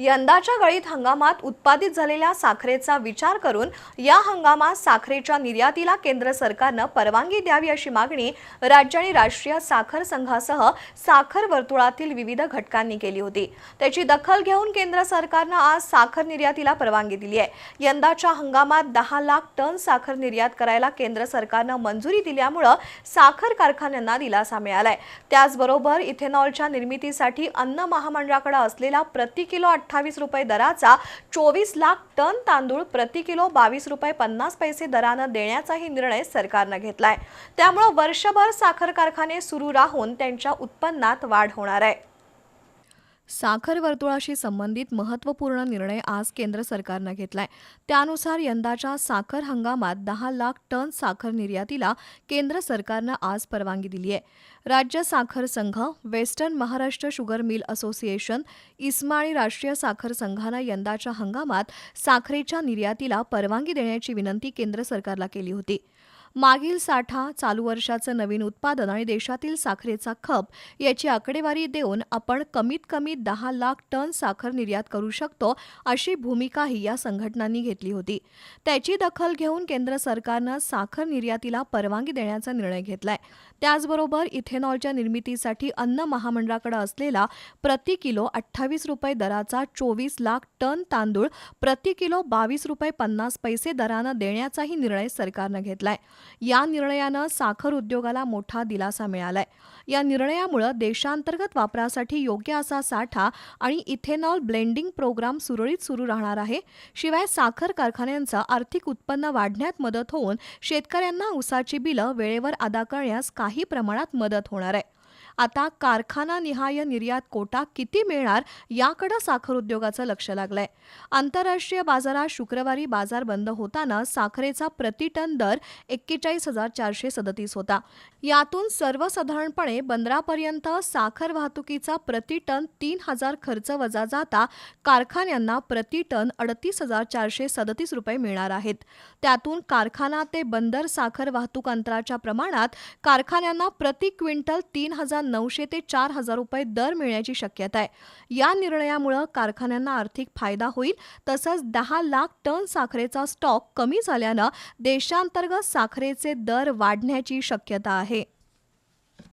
यंदाच्या गळीत हंगामात उत्पादित झालेल्या साखरेचा विचार करून या हंगामात साखरेच्या निर्यातीला केंद्र सरकारनं परवानगी द्यावी अशी मागणी राज्य आणि राष्ट्रीय साखर संघासह साखर वर्तुळातील विविध घटकांनी केली होती. त्याची दखल घेऊन केंद्र सरकारनं आज साखर निर्यातीला परवानगी दिली आहे. यंदाच्या हंगामात दहा लाख टन साखर निर्यात करायला केंद्र सरकारनं मंजुरी दिल्यामुळं साखर कारखान्यांना दिलासा मिळालाय. त्याचबरोबर इथेनॉलच्या निर्मितीसाठी अन्न महामंडळाकडे असलेला प्रति किलो अठ्ठावीस रुपये दराचा चोवीस लाख टन तांदूळ प्रति किलो बावीस रुपये पन्नास पैसे दरानं देण्याचाही निर्णय सरकारनं घेतलाय. त्यामुळं वर्षभर साखर कारखाने सुरू राहून त्यांच्या उत्पन्नात वाढ होणार आहे. साखर वर्तुळाशी संबंधित महत्त्वपूर्ण निर्णय आज केंद्र सरकारनं घेतलाय. त्यानुसार यंदाच्या साखर हंगामात दहा लाख टन साखर निर्यातीला केंद्र सरकारनं आज परवानगी दिली आहे राज्य साखर संघ western Maharashtra sugar mill association ISMA आणि राष्ट्रीय साखर संघानं यंदाच्या हंगामात साखरेच्या निर्यातीला परवानगी देण्याची विनंती केंद्र सरकारला केली होती. मागील साठा चालू वर्षाचं नवीन उत्पादन आणि देशातील साखरेचा खप याची आकडेवारी देऊन आपण कमीत कमी दहा लाख टन साखर निर्यात करू शकतो अशी भूमिकाही या संघटनांनी घेतली होती. त्याची दखल घेऊन केंद्र सरकारनं साखर निर्यातीला परवानगी देण्याचा निर्णय घेतलाय. त्याचबरोबर इथेनॉलच्या निर्मितीसाठी अन्न महामंडळाकडे असलेला प्रति किलो अठ्ठावीस रुपये दराचा चोवीस लाख टन तांदूळ प्रति किलो बावीस रुपये पन्नास पैसे दरानं देण्याचाही निर्णय सरकारनं घेतलाय. या निर्णयानं साखर उद्योगाला मोठा दिलासा मिळालाय. या निर्णयामुळं देशांतर्गत वापरासाठी योग्य असा साठा आणि इथेनॉल ब्लेंडिंग प्रोग्राम सुरळीत सुरू राहणार आहे. शिवाय साखर कारखान्यांचं आर्थिक उत्पन्न वाढण्यात मदत होऊन शेतकऱ्यांना ऊसाची बिलं वेळेवर अदा करण्यास काही प्रमाणात मदत होणार आहे. आता कारखाना निहाय निर्यात कोटा किती मिळणार याकडे साखर उद्योगाचं लक्ष लागलंय. आंतरराष्ट्रीय बाजारात शुक्रवारी बाजार बंद होताना साखरेचा प्रति टन दर एक्केचाळीस हजार चारशे सदतीस होता. यातून सर्वसाधारणपणे बंदरापर्यंत साखर वाहतुकीचा प्रति टन तीन हजार खर्च वजा जाता कारखान्यांना प्रति टन अडतीस हजार चारशे सदतीस रुपये मिळणार आहेत. त्यातून कारखाना ते बंदर साखर वाहतूक अंतराच्या प्रमाणात कारखान्यांना प्रति क्विंटल तीन हजार नऊशे ते चार हजार रुपये दर मिळण्याची शक्यता आहे. या निर्णयामुळं कारखान्यांना आर्थिक फायदा होईल तसंच दहा लाख टन साखरेचा स्टॉक कमी झाल्यानं देशांतर्गत साखरेचे दर वाढण्याची शक्यता आहे.